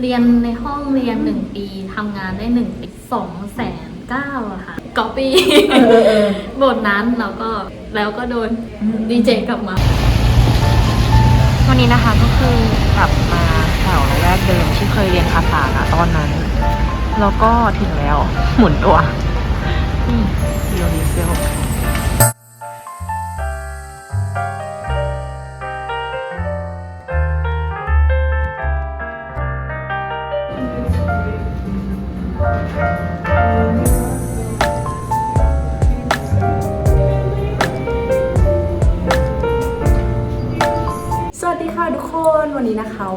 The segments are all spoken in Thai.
เรียนในห้องเรียนหนึ่งปีทำงานได้หนึ่งปีสองแสนเก้าอะค่ะก๊อปปี้เออเออบทนั้นแล้วก็แล้วก็โดนดีเจกลับมา วันนี้นะคะก็คือกลับมาแถวละแวกเดิมที่เคยเรียนภาษาอะตอนนั้น แล้วก็ถึงแล้วหมุนตัวนี่ยูนิเซล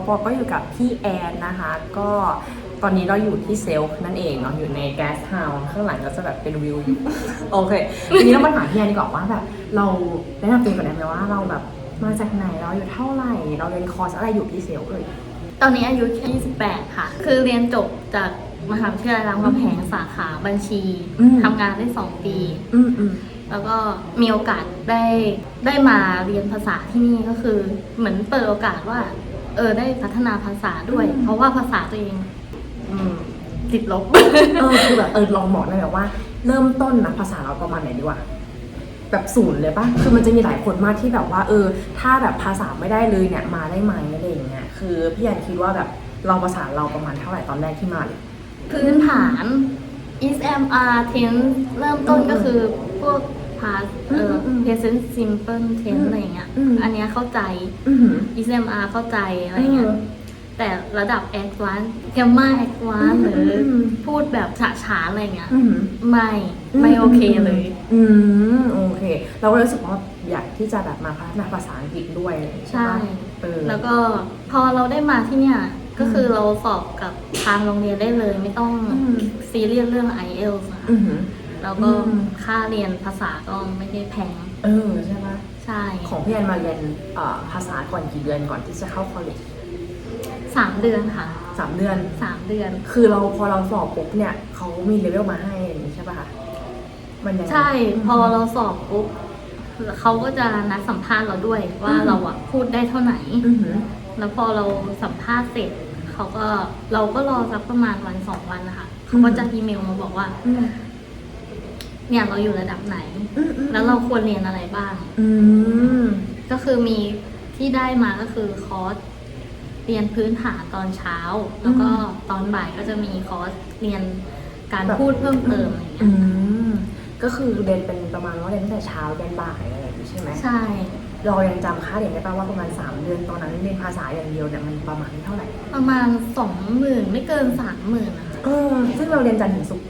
ปอก็อยู่กับพี่แอนนะคะ ก็ตอนนี้เราอยู่ที่เซลฟ์นั่นเองเนาะอยู่ในแกสเฮาส์ข้างหลังก็จะแบบเป็นวิวโอเคทีนี้เรามาถามพี่แอนดีกว่าว่าแบบเราแนะนำตัวเองก่อนได้ไหมว่าเราแบบมาจากไหนเราอยู่เท่าไหร่ เราเรียนคอร์สอะไรอยู่ที่เซลฟ์เลยตอนนี้อายุแค่28 ค่ะ คือเรียนจบจากมหาวิทยาลัยรามคำแหงสาขาบัญชีอืม ทำงานได้ 2 ปี อืมอืม แล้วก็มีโอกาสได้ได้มาเรียนภาษาที่นี่ก็คือ เหมือนเปิดโอกาสว่า เออได้พัฒนาภาษาด้วย เพราะว่าภาษาตัวเองอืมติดลบ เออคือแบบเออลองบอกหน่อยแบบว่า เริ่มต้นนะภาษาเราประมาณไหนดีวะแบบศูนย์เลยปะคือมันจะมีหลายคนมากที่แบบว่า เออ ถ้าแบบภาษาไม่ได้เลยเนี่ยมาได้ไหมอะไรอย่างเงี้ยคือพี่แอนคิดว่าแบบเราภาษาเราประมาณเท่าไหร่ตอนแรกที่มาเลยพื้นฐาน is am are tense เริ่มต้นก็คือพวก past เอ่อ อืม present simple อื tense มอะไรอย่างเงี้ย อืม อันเนี้ยเข้าใจ อือหือ is am are เข้าใจอะไรอย่างเงี้ย เออแต่ระดับ advanced grammar advanced หรืออืมพูดแบบฉะฉานอะไรเงี้ย อือหือไม่ไม่โอเคเลย อืม โอเค เราก็รู้สึกว่าอยากที่จะแบบมาพัฒนาภาษาอังกฤษด้วยใช่ ปะเออ แล้วก็พอเราได้มาที่เนี่ย ก็คือเราสอบกับทางโรงเรียนได้เลย ไม่ต้องอืม ซีเรียสเรื่อง IELTS นะคะอือหือ แล้วก็อืม ค่าเรียนภาษาก็ไม่ได้แพง เออใช่ปะใช่ของพี่แอนมาเรียนเอ่อภาษาก่อนกี่เดือนก่อนที่จะเข้าคอลเลจสามเดือนค่ะสามเดือน สามเดือน คือเราพอเราสอบปุ๊บเนี่ยเขามีเลเวลมาให้อย่างนี้ใช่ป่ะคะมันยังไง ใช่พอเราสอบปุ๊บเขาก็จะนัดสัมภาษณ์เราด้วยว่าอืม เราอะพูดได้เท่าไหร่ อือหือแล้วพอเราสัมภาษณ์เสร็จเขาก็เราก็รอสักประมาณวันสองวันนะคะเขาก็จะอีเมลมาบอกว่า อืม เนี่ยเราอยู่ระดับไหน อืมอืมแล้วเราควรเรียนอะไรบ้าง อืมก็คือมีที่ได้มาก็คือคอร์สเรียนพื้นฐานตอนเช้า แล้วก็ตอนบ่ายก็จะมีคอร์สเรียนการพูดเพิ่มเติมอะไรอย่างเงี้อืยมก็คือเรียนเป็นประมาณว่าเรียนตั้งแต่เช้ายันบ่ายอะไรอย่างนี้ใช่ไหมใช่ เรายังจำค่าเรียนได้ป่ะว่าประมาณ 3 เดือนตอนนั้นเรียนภาษาอย่างเดียวเนี่ยมันประมาณเท่าไหร่ประมาณสองหมื่นไม่เกินสามหมื่นนะคะ เออซึ่งเราเรียนจันทร์ถึงศุกร์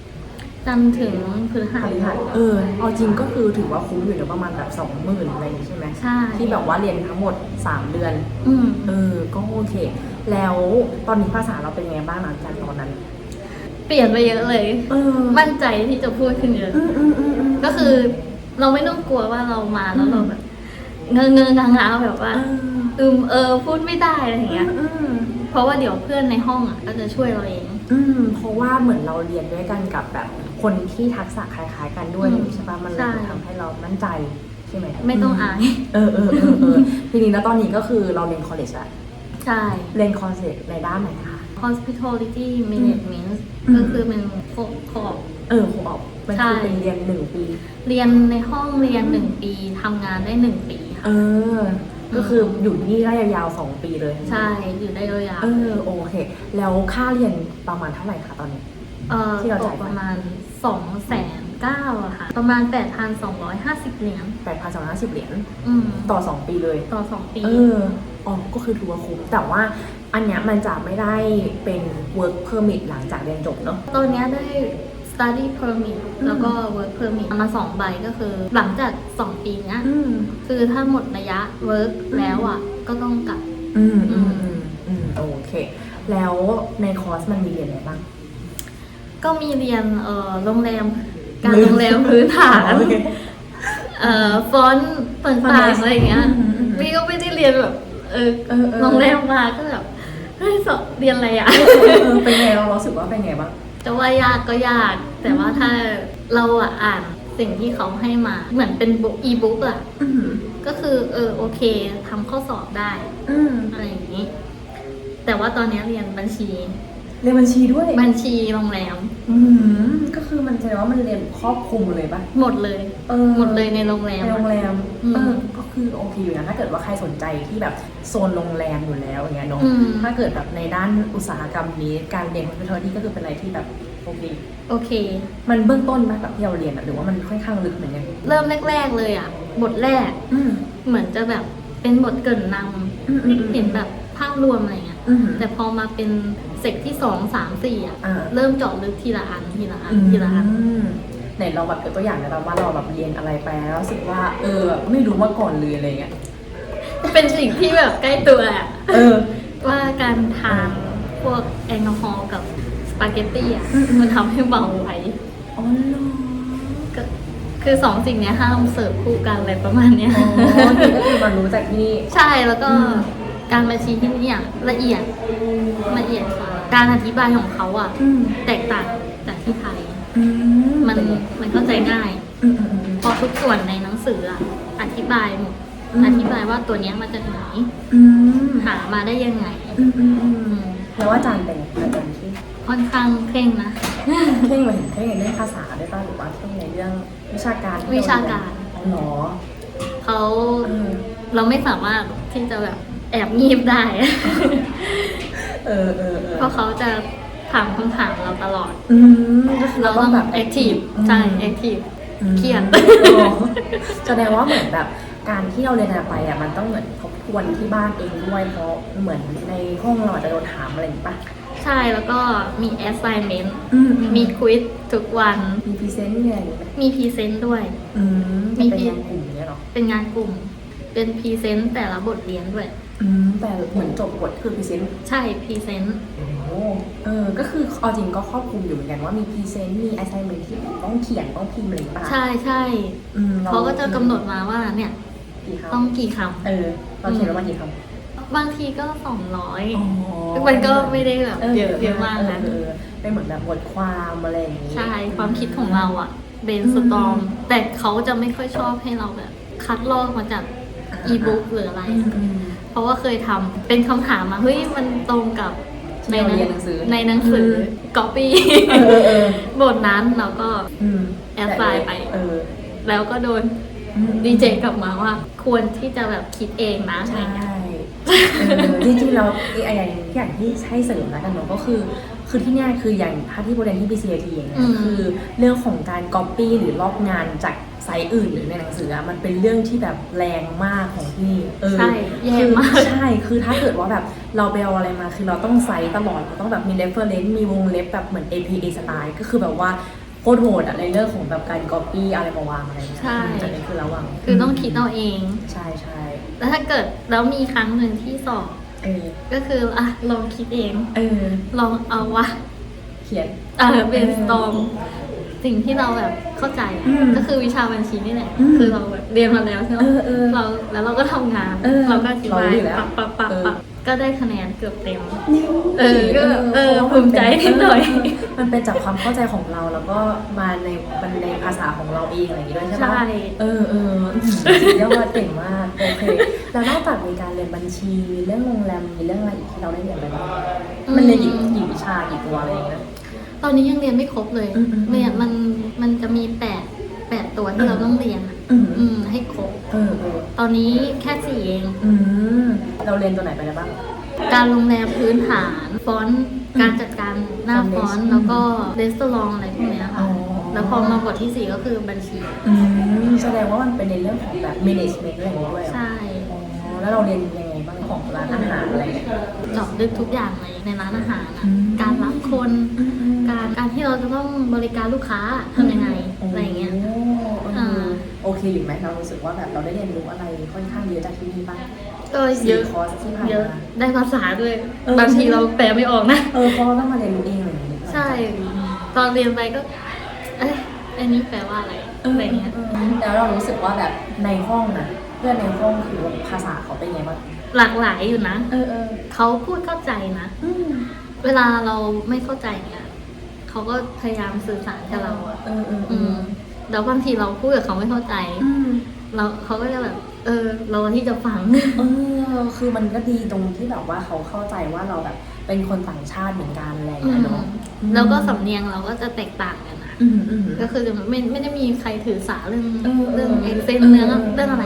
จันทร์ถึงพฤหัสพฤหัสเออเอาจริงก็คือถือว่าคุ้มอยู่เนอะประมาณแบบสองหมื่นอะไรอย่างนี้ใช่ไหมใช่ ที่แบบว่าเรียนทั้งหมด3เดือน อืม เออ ก็โอเค แล้วตอนนี้ภาษาเราเป็นไงบ้างหลังจากตอนนั้น เปลี่ยนไปเยอะเลย เออมั่นใจที่จะพูดขึ้นเยอะ อืมอืมอืมอืม ก็คือเราไม่ต้องกลัวว่าเรามาแล้วเราแบบเงอเงองางาแบบว่าเอออืมเออพูดไม่ได้อะไรอย่างเงี้ยอืมเพราะว่าเดี๋ยวเพื่อนในห้องอะก็จะช่วยเราเอง อืม เพราะว่าเหมือนเราเรียนด้วยกันกับแบบ คนที่ทักษะคล้ายๆ กันด้วยอืมใช่ปะมันเลใช่ยทำให้เรามั่นใจใช่ไหมไม่ต้องอาย เออเออเออเออทีนี้แล้วตอนนี้ก็คือเราเรียนคอลเลจอะใช่ เรียนคอลเลจในด้านไหนคะ hospitality management อืม ก็คือเป็นโคขอบเออครูบอกมันใช่คือเป็นเรียนหนึ่งปี เรียนในห้องเรียนหนึ่งปีทำงานได้หนึ่งปีเอค่ะอก็คืออยู่ที่นี่ได้ยาวๆสองปีเลยใช่ อยู่ได้ยาวเออโอเค แล้วค่าเรียนประมาณเท่าไหร่คะตอนนี้ ๆเออที่เราตจ่ากยไป ประมาณ สองแสนเก้าอะค่ะ ประมาณแปดพันสองร้อยห้าสิบเหรียญแปดพันสองร้อยห้าสิบเหรียญอืมต่อสองปีเลย ต่อสองปี เอออ๋อก็คือถือว่าคุ้มแต่ว่าอันเนี้ยมันจะไม่ได้เป็น work permit หลังจากเรียนจบเนาะ ตอนเนี้ยได้ study permit อืมแล้วก็ work permit มาสองใบก็คือ หลังจากสองปีเนี้ย อืม คือถ้าหมดระยะ work แล้วอะ ก็ต้องกลับ อืมอืมอืมอืมโอเค แล้วในคอร์สมันมีเรียนอะไรบ้าง ก็มีเรียนเอ่อโรงแรมการโรงแรมพื้นฐานโอเคเอ่อฟอนต์ต่างๆอะไรอย่างเงี้ยอืมอืมพี่ก็ไม่ได้เรียนแบบเออเออเออโรงแรมมาก็แบบเฮ้ยสอบเรียนอะไรอะเออเออเป็นไงเรารู้สึกว่าเป็นไงบ้างจะว่ายากก็ยาก แต่ว่าถ้าเราอะอ่านสิ่งที่เขาให้มาเหมือนเป็นบุ๊กอีบุ๊กอะอืมก็คือเออโอเคทำข้อสอบได้อืมอะไรอย่างนี้ แต่ว่าตอนนี้เรียนบัญชี เรียนบัญชีด้วย บัญชีโรงแรมอืมก็คือมันแสดงว่ามันเรียนครอบคลุมเลยปะหมดเลย เออ หมดเลยในโรงแรม ในโรงแรม อืม เออ ก็คือโอเคอยู่นะ ถ้าเกิดว่าใครสนใจที่แบบโซนโรงแรมอยู่แล้วอย่างเงี้ยเนาะ อืม ถ้าเกิดแบบในด้านอุตสาหกรรมนี้ การเรียน hospitality ก็คือเป็นอะไรที่แบบโอเค โอเค มันเบื้องต้นไหมแบบที่เราเรียนอะหรือว่ามันค่อนข้างลึกเหมือนกันเริ่มแรก ๆ เลยอะ บทแรกอืม เหมือนจะแบบเป็นบทเกรินนอืมำอืให้มอืมเห็นแบบ ภาพรวมอะไรเงี้ยอืมแต่พอมาเป็นเซกที่สองสามสี่อะอ่า เริ่มเจาะลึกทีละอันทีละอันทีละอัน อืมไหนเราแบบยกตัวอย่างได้ป่ะว่าเราแบบเรียนอะไรไปแล้วรู้สึกว่า เออแบบไม่รู้มาก่อนเลยอะไรเงี้ยเป็นสิ่งที่แบบใกล้ตัวอะเออ ว่าการทานพวกแอลกอฮอล์กับสปาเกตตี้อะอืมอืม มันทำให้เบาไหวอ๋อเหรอก็คือสองสิ่งเนี้ยห้ามเสิร์ฟคู่กันอะไรประมาณเนี้ย อ๋อนี่ก็คือมารู้จากที่นี่ใช่แล้วก็อืม การบัญชีที่นี่อะละเอียดละเอียดกว่าการอธิบายของเขาอะอืมแตกต่างจากที่ไทย อืมันเป็ไงมันเข้าใจง่าย อืมอืมอืมพอทุกส่วนในหนังสืออะอธิบายหมดอืม อธิบายว่าตัวเนี้ยมาจากไหนอืมหามาได้ยังไงอืมอืมอือืมมแล้วอาจารย์เป็นไงอาจารย์ที่ค่อนข้างเคร่งนะเข่งมาถึงเข่งในเรื่องภาษาได้ป่ะหรือว่าเข่งในเรื่องวิชาการที่เวิชาการ อ๋อเหรอเขาเออเราไม่สามารถที่จะแบบ แอบงีบได้ เออเออเออเพราะเขาจะถามคำถามเราตลอด อืมก็คือเราเราต้ต้อองงแบบ แอคทีฟใช่แอคทีฟ อืมเครียด อ๋อแสดงว่าเหมือนแบบการที่เราเรียนอะไรไปอะมันต้องเหมือนทบทวนที่บ้านเองด้วยเพราะเหมือนในห้องเราอาจจะโดนถามอะไรอย่างนี้ป่ะใช่แล้วก็มี assignment อืมมีควิสทุกวัน มีพรีเซนต์มีอะไรอย่างนี้ไหมมีพรีเซนต์ด้วย อืมมีเป็นพี่งานกลุ่มเนี่ยเหรอ เป็นงานกลุ่ม เป็นพรีเซนต์แต่ละบทเรียนด้วย อืมแต่เหมือนจบบทคือพรีเซนต์ใช่พรีเซนต์โอ้เออ ก็คือเอาจริงก็ครอบคลุมอยู่เหมือนกันว่ามีพรีเซนต์มี assignment ที่ต้องเขียนต้องพิมพ์อะไรป่ะใช่ใช่อืมรเขาก็จะกำหนดมาว่าเนี่ย กี่คต้องกี่คำเออเราเขียนไว้ว่ากี่คำำบางทีก็สองร้อยอ๋อมันก็ไม่ได้แบบเยอะเยอะมากนะเออเออเป็นเหมือนแบบบทความอะไรอย่างนี้ ใช่ความคิดของเราอะเบนสตอมแต่เขาจะไม่ค่อยชอบให้เราแบบ คัดลอกมาจากอีบุ๊กหรืออะไรอืมอืมเพ ราะว่าเคยทำเป็นคำถามมาเฮ้ยมันตรงกับที่เราเรียนหนังสือ ในหนังสือมก๊อปปี้เออเออ บทนั้นเราก็ อืมแอดไลน์ไป เออแล้วก็โดนอืมดีเจกลับมาว่า ควรที่จะแบบคิดเองนะอะไรใช่เงี้ย เออจริงๆเราอีกอย่างอย่างที่ให้เสริมแล้วกันเนาะก็คือ คือที่เนี่ยคืออย่างถ้าที่โบเรียนที่ BCAT อย่างเงี้ยคือเรื่องของการก๊อปปี้หรือลอกงานจากไซต์อื่นหรือในหนังสืออะมันเป็นเรื่องที่แบบแรงมากของที่นี่เออใช่แย่มากคือใช่คือถ้าเกิดว่าแบบเราไปเอาอะไรมาคือเราต้องไซต์ตลอดเราต้องแบบมี reference มีวงเล็บแบบเหมือน APA สไตล์ก็คือแบบว่าโคตรโหดอะในเรื่องของแบบการก๊อปปี้อะไรมาวางอะไรเงี้ยใช่อันนี้คือระวังคือต้องคิดเอาเอง ใช่ใช่แล้วถ้าเกิดแล้วมีครั้งหนึ่งที่สอบ เออก็คืออะลองคิดเอง เออ ลองเอาวะเขียน เออเบนสตอมสิ่งที่เราแบบเข้าใจอะอืมก็คือวิชาบัญชีนี่แหละอืมคือเราแบบเรียนมาแล้วใช่ไหมเออเออเราแล้วเราก็ทำงาน เออเราก็อธิบายเรารู้อยู่แล้วปักปักปักเออปัก ก็ได้คะแนนเกือบเต็มนิ้วเออก็เออภูมิใจนิดหน่อย มันเป็นจากความเข้าใจของเราแล้วก็มาในมันในภาษาของเราเองอะไรอย่างนี้ด้วยใช่ปะใช่ เออเออสุดยอดเก่งมากโอเคแล้วนอกจากมีการเรียนบัญชีมีเรื่องโรงแรมมีเรื่องอะไรอีกที่เราได้เรียนไปบ้างมันเรียนกี่กี่วิชากี่ตัวอะไรอย่างเงี้ย ตอนนี้ยังเรียนไม่ครบเลยอืมอืมเรียนมันมันจะมีแปด แปดตัวที่เราต้องเรียนอะอืม อืม ให้ครบ เออเออตอนนี้แค่สี่เอง อืมเราเรียนตัวไหนไปแล้วบ้าง การโรงแรมพื้นฐาน ฟอนต์การจัดการหน้าฟอนต์ Foundation แล้วก็รีสอร์ทอะไรพวกเนี้ยอ๋ค่ะ อ แล้วพอมาบทที่สี่ก็คือบัญชี อืมแสดงว่ามันเป็นในเรื่องของแบบ management อะไรอย่างเงี้ยด้วยเหรอใช่ อ๋อแล้วเราเรียนยังไงบ้าง ของร้านอาหารอะไรอย่างเงี้ยเจาะลึกทุกอย่างเลยในร้านอาหารอะอืมการรับคนอืมอืมการการที่เราจะต้องบริการลูกค้าทำยังไงอะไรอย่างเงี้ยโอ้อ่า โอเคอยู่ไหมเรารู้สึกว่าแบบเราได้เรียนรู้อะไรค่อนข้างเยอะจากที่นี่บ้างก็เยอะ สี่คอร์สที่ผ่านเยอะ มา ได้ภาษาด้วย เออ บางทีใช่เราแปลไม่ออกนะ เออเพราะเราต้องมาเรียนรู้เองอะไรอย่างเงี้ยใช่ ตอนเรียนไปก็ เอ้ยอันนี้แปลว่าอะไรเอออะไรเงี้ยเออแล้วเรารู้สึกว่าแบบในห้องนะ เพื่อนในห้องคือภาษาเขาเป็นไงบ้างหลากหลายอยู่นะเออเออเขาพูดเข้าใจนะอืมเวลาเราไม่เข้าใจเนี่ยเขาก็พยายามสื่อสารกับเราอะเออเออเออือมแล้วบางทีเราพูดกับเขาไม่เข้าใจ อืม เราเขาก็จะแบบ เออรอที่จะฟัง เออคือมันก็ดีตรงที่แบบว่าเขาเข้าใจว่าเราแบบเป็นคนต่างชาติเหมือนกันอะไรอย่างเงี้ยเนาะแล้วก็สำเนียงเราก็จะแตกต่างกันนะอืมอืม ก็คือไม่ไม่ได้มีใครถือสาเรื่องเออเรื่องเออเอ็กเซนเนื้อเรื่องอะไร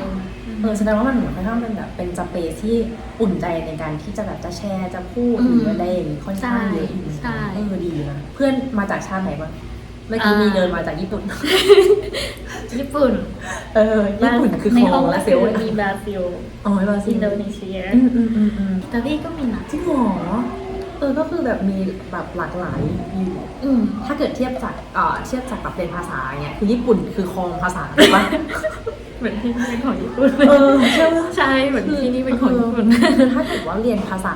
เออแสดงว่ามันเหมือนค่อนข้างเป็นแบบเป็นสเปซที่อุ่นใจในการที่จะแบบจะแชร์จะพูดอืมหรืออะไรอย่างงี้ค่อนข้างเยอะอยู่ใช่ เออดีนะเพื่อนมาจากชาติไหนบ้างเมื่อกี้อ่ามีมีเดินมาจากญี่ปุ่น ญี่ปุ่นเออญี่ปุ่นคือในคห้อองงและเซลล์มีบราซิลอ๋อไม่บราซิลอินโดนีเซียอืมอืมอืมอืมอิตาลีก็มีนะจริงเหรอ เออก็คือแบบมีแบบหลากหลายอยู่อืมถ้าเกิดเทียบจากเอ่อเทียบจากแบบเป็นภาษาเนี่ยคือญี่ปุ่นคือครองภาษาถูกปะ เหมือนที่นี่เป็นของญี่ปุ่นเออใช่ปะ ใช่เหมือนที่นี่เป็นของญี่ปุ่น คือถ้าเกิดว่าเรียนภาษา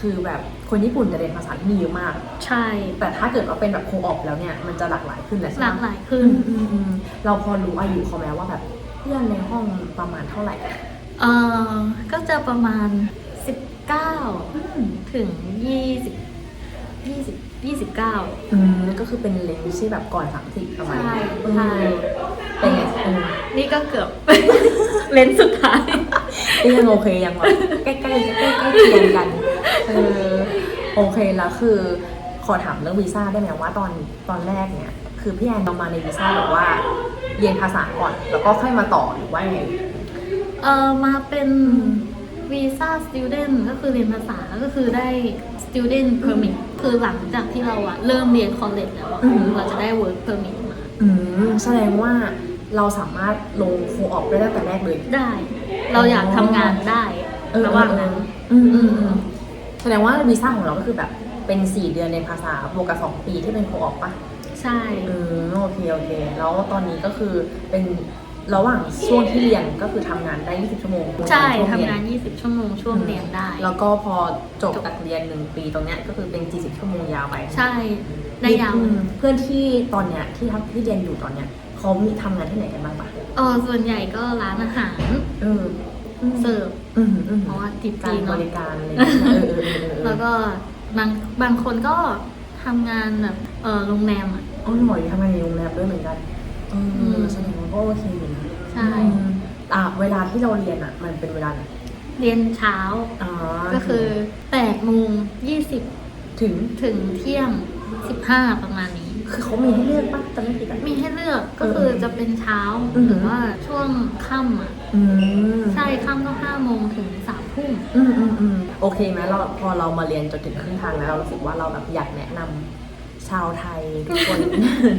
คือแบบคนญี่ปุ่นจะเรียนภาษาที่มีเยอะมาก ใช่ แต่ถ้าเกิดว่าเป็นแบบโคออปแล้วเนี่ยมันจะหลากหลายขึ้นแหละใช่หไหมลากหลายขึ้อืนมอืมอืมเราพอรู้อายุเขาไหมว่าแบบเพื่อนในห้องประมาณเท่าไหร่ เออก็จะประมาณสิบเก้าอืม ถึงยี่สิบยี่สิบยี่สิบเก้าอืมก็คือเป็นเลนส์ที่แบบก่อนสามสิบประมาณใช่นี้ใช่เออเป็นไงเออนี่ก็เกือบ เลนส์สุดท้าย ก็ยังโอเคยังแบบใกล้ๆใกล้ๆใกล้ๆเคียงกันเออโอเคแล้วคือ ขอถามเรื่องวีซ่าได้ไหมว่าตอนตอนแรกเนี่ย คือพี่แอนเรามาในวีซ่าแบบว่าเรียนภาษาก่อน แล้วก็ค่อยมาต่อหรือว่าไง เออมาเป็น วีซ่า student ก็คือเรียนภาษาก็คือได้ student permit คือหลังจากที่เราอะเริ่มเรียน college แล้วอะอืม เราจะได้ work permit มา อืมแสดงว่าเราสามารถลงโคออกได้ตั้งแต่แรกเลย ได้ เราอยากทำงานได้เออ ระหว่างนั้น อืมอืมอืมแสดงว่าวีซ่าของเราก็คือแบบเป็นสี่เดือนในภาษาบวกกับสองปีที่เป็นโคออกปะใช่ อืมโอเคโอเค แล้วตอนนี้ก็คือเป็น ระหว่างช่วงที่เรียนก็คือทำงานได้ 20 ชั่วโมงใช่วเรียทำงาน 20 ชั่วโมงช่วงเรียนได้ แล้วก็พอจบจากเรียนหนึ่งปีตรงเนี้ยก็คือเป็น 40 ชั่วโมงยาวไปใช่ได้ยาวอืมเพื่อนที่ตอนเนี้ยที่ทำที่เรียนอยู่ตอนเนี้ยเขามีทำงานที่ไหนกันบ้างปะเออส่วนใหญ่ก็ร้านอาหารเออเสิร์ฟอืมอืมเพราะว่าติดการจีนบเนาะริการอะไรอย่างเงี้ยเออเออเออเออแล้วก็บางบางคนก็ทำงานแบบเออโรงแรมอะอ๋อหน่อยทำงานในโรงแรมด้วยเหมือนกัน เอออืมแสดงว่าก็โอเคอยู่นะใช่ อืมอะเวลาที่เราเรียนอะ มันเป็นเวลาไหนเรียนเช้าอ๋อก็คือ8โมง20 ถึง ถึงเที่ยง 15 ประมาณนี้ คือเขามีให้เลือกปะจะไม่ผิดอะ มีให้เลือกก็คือจะเป็นเช้าอืมหรือว่าช่วงค่ำอะ อืมใช่ค่ำก็5โมงถึง3ทุ่มอืมอืมอืมโอเคไหมเราพอเรามาเรียนจนถึงครึ่งทางแล้วเรารู้สึกว่าเราแบบอยากแนะนำชาวไทยทุกคน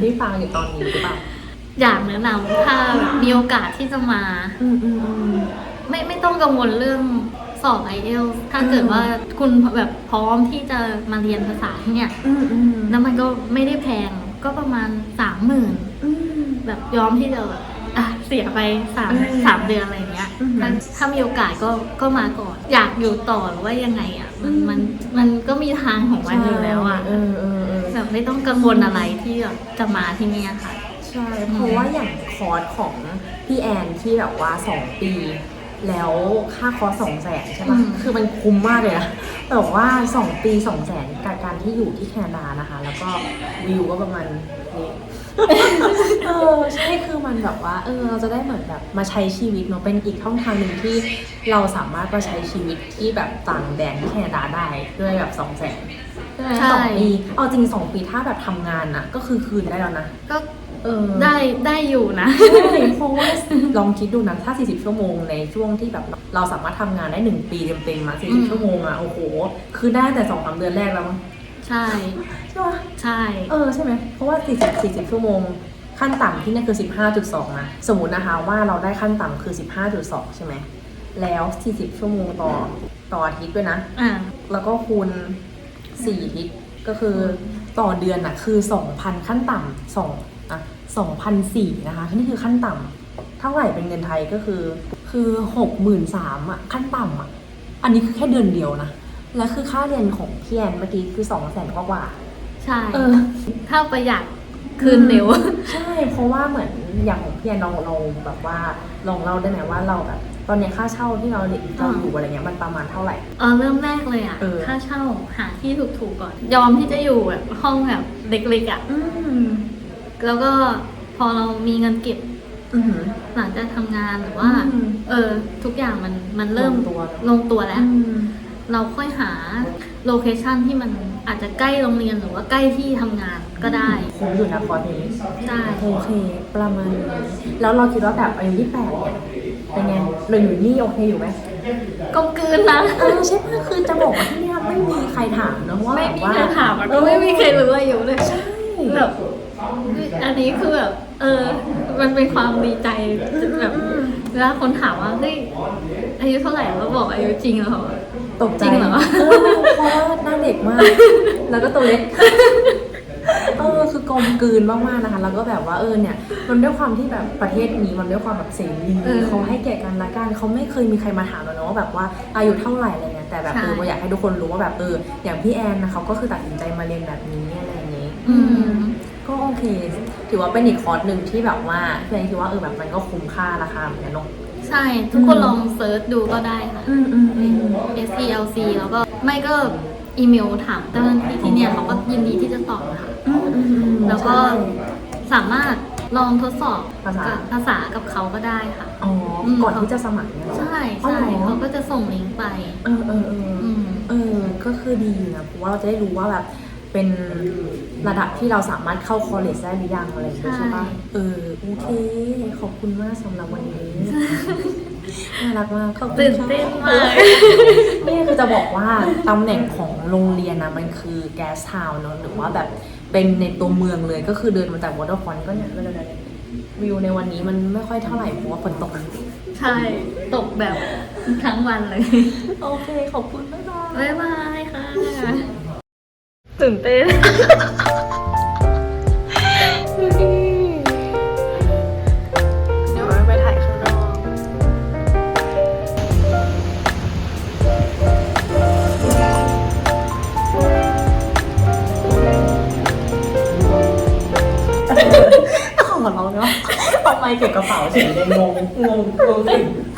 ที่ฟังอยู่ตอนนี้หรือเปล่า อยากแนะนำถ้ามีโอกาสที่จะมา อืมอืมอืม ไม่ไม่ต้องกังวลเรื่องสอบ i อเอลถ้าเกิดอืม ว่าคุณแบบพร้อมที่จะมาเรียนภาษาที่เนี่ย อืมอืมแล้วมันก็ไม่ได้แพงก็ประมาณสามหมื่นอืม แบบยอมที่จะแบบอะเสียไปสามอืมสามเดือนอะไรเงี้ยอืมถ้าถ้ามีโอกาสก็ก็มาก่อน อยากอยู่ต่อหรือว่ายังไงอะ มันอืม มันมันก็มีทางของมันอยู่แล้วอะ เออเออเออ แบบไม่ต้องกังวลอะไรที่แบบจะมาที่เนี่ยค่ะ ใช่ เพราะว่าอย่างคอร์สของพี่แอนที่แบบว่าสองปี แล้วค่าคอร์สสองแสนใช่อืปะมคือมันคุ้มมากเลยนะแบบว่าสองปีสองแสนกับการที่อยู่ที่แคนาดานะคะ แล้วก็วิวก็ประมาณนี้เออใช่คือมันแบบว่าเออเราจะได้เหมือนแบบมาใช้ชีวิตเนาะเป็นอีกช่องทางหนึ่งที่เราสามารถมาใช้ชีวิตที่แบบต่างแดนที่แคนาดาได้ด้วยแบบสองแสนใช่ไหมใช่สองปีเอาจริงสองปีถ้าแบบทำงานนะก็คือคืนได้แล้วนะก็ เออได้ได้อยู่นะใช่เพราะว่าลองคิดดูนะถ้า 40 ชั่วโมงในช่วงที่แบบเราสามารถทำงานได้ 1 ปีเต็มๆมาอืม40 ชั่วโมงอะโอ้โห คือได้แต่สองสามเดือนแรกแล้วมั้งใช่ใช่ปะใช่เออใช่ไหมเพราะว่า 40 40 ชั่วโมงขั้นต่ำที่นี่คือ 15.2 นะ สมมตินะคะว่าเราได้ขั้นต่ำคือ 15.2 ใช่ไหม แล้ว 40 ชั่วโมงต่อต่ออาทิตย์ด้วยนะอ่าแล้วก็คูณ 4 อาทิตย์ ก็คือต่อเดือนอะคือ 2,000 ขั้นต่ำสองอะ 2,004นะคะนี่คือขั้นต่ำเท่าไหร่เป็นเงินไทยก็คือ คือ 63,000อะขั้นต่ำอะอันนี้คือแค่เดือนเดียวนะ และคือค่าเรียนของพี่แอนเมื่อกี้คือ2 0 0 0 0 0กว่ากว่าใช่เออถ้าประหยัดคืนเร็ว ใช่ เพราะว่าเหมือนอย่างของพี่แอนเราเราแบบว่าลองเล่าได้ไหมว่าเราแบบตอนเนี้ยค่าเช่าที่เราเราอยู่อะไรเงี้ยมันประมาณเท่าไหร่เออเริ่มแรกเลยอะเออค่าเช่าหาที่ถูกๆก่อน ยอมที่จะอยู่แบบห้องแบบเล็กๆอะอืม แล้วก็พอเรามีเงินเก็บอือหือ หลังจากทำงานหรือว่า อืม เออ ทุกอย่างมันมันเริ่มลงตัว ลงตัวแล้วอืมเราค่อยหาโลเคชันที่มันอาจจะใกล้โรงเรียนหรือว่าใกล้ที่ทำงานก็ได้ คุ้มอยู่นะคอร์สนี้ใช่โอเค ประมาณนี้แล้วเราคิดว่าแบบอายุที่แปดเนี่ยเป็นไงเราอยู่นี่โอเคอยู่ไหมกลมกลืนนะ เออใช่ปะคือจะบอกว่าที่เนี่ยไม่มีใครถามเนอะว่าไม่แบบมีว่าใครถามอะไม่มีใครรู้อายุเลย ใช่ แบบ อันนี้คือแบบเออ มันเป็นความดีใจแบบเวลาคนถามว่าเฮ้ยอายุเท่าไหร่เราบอกอายุจริงเหรอตกใจจริงเหรอเออเพราะว่าหน้าเด็กมาก แล้วก็ตัวเล็กเออคือกลมกลืนมากๆนะคะ แล้วก็แบบว่าเออเนี่ย มันด้วยความที่แบบประเทศนี้มันด้วยความแบบเสรีเออเขาให้เกียรติกันละกันเขาไม่เคยมีใครมาถามเราเนอะว่าแบบว่าอายุเท่าไหร่อะไรเงี้ยแต่แบบใช่เออเราอยากให้ทุกคนรู้ว่าแบบเอออย่างพี่แอนนะเขาก็คือตัดสินใจมาเรียนแบบนี้อะไรอย่างนี้ อืมก็โอเค ถือว่าเป็นอีกคอร์สหนึ่งที่แบบว่าพี่แอนคิดว่าเออแบบมันก็คุ้มค่าราคาเหมือนกันเนาะใช่ ทุกคนอืมลองเซิร์ชดูก็ได้ค่ะ อืมอืมอืม S E L C แล้วก็ไม่ก็อีเมลถามเจ้าหน้าที่ที่เนี่ยเขาก็ยินดีที่จะตอบค่ะอืมอืมอืมแล้วก็ใช่สามารถลองทดสอบภาษา กับภาษากับเขาก็ได้ค่ะ อ๋ออม ก่อนที่จะสมัครเนี่ยเหรอ ใช่อ๋อใช่เหรอ เขาก็จะส่งลิงก์ไป เออเออเออออืม เออ ก็คือดีนะเพราะว่าเราจะได้รู้ว่าแบบ เป็นระดับที่เราสามารถเข้าคอลเลจได้หรือยังอะไรอย่างเงี้ยใช่ใช่ปะเออโอเค ขอบคุณมากสำหรับวันนี้น่ารักมากขอบคุณตื่นค่ะเต้นมากนี่คือจะบอกว่าตำแหน่งของโรงเรียนนะมันคือแกสทาวน์เนอะหรือว่าแบบเป็นในตัวเมืองเลยก็คือเดินมาจากวอเตอร์ฟอนก็เนี่ยเลยวิวในวันนี้มันไม่ค่อยเท่าไหร่เพราะว่าฝนตก ใช่ ตกแบบทั้งวันเลย โอเค ขอบคุณมากบ๊ายบายค่ะ ตื่นเต้นเดี๋ยวไปถ่ายข้างนอกของเราเนาะเอาไม้เก็บกระเป๋าเฉยเลยงงงงงง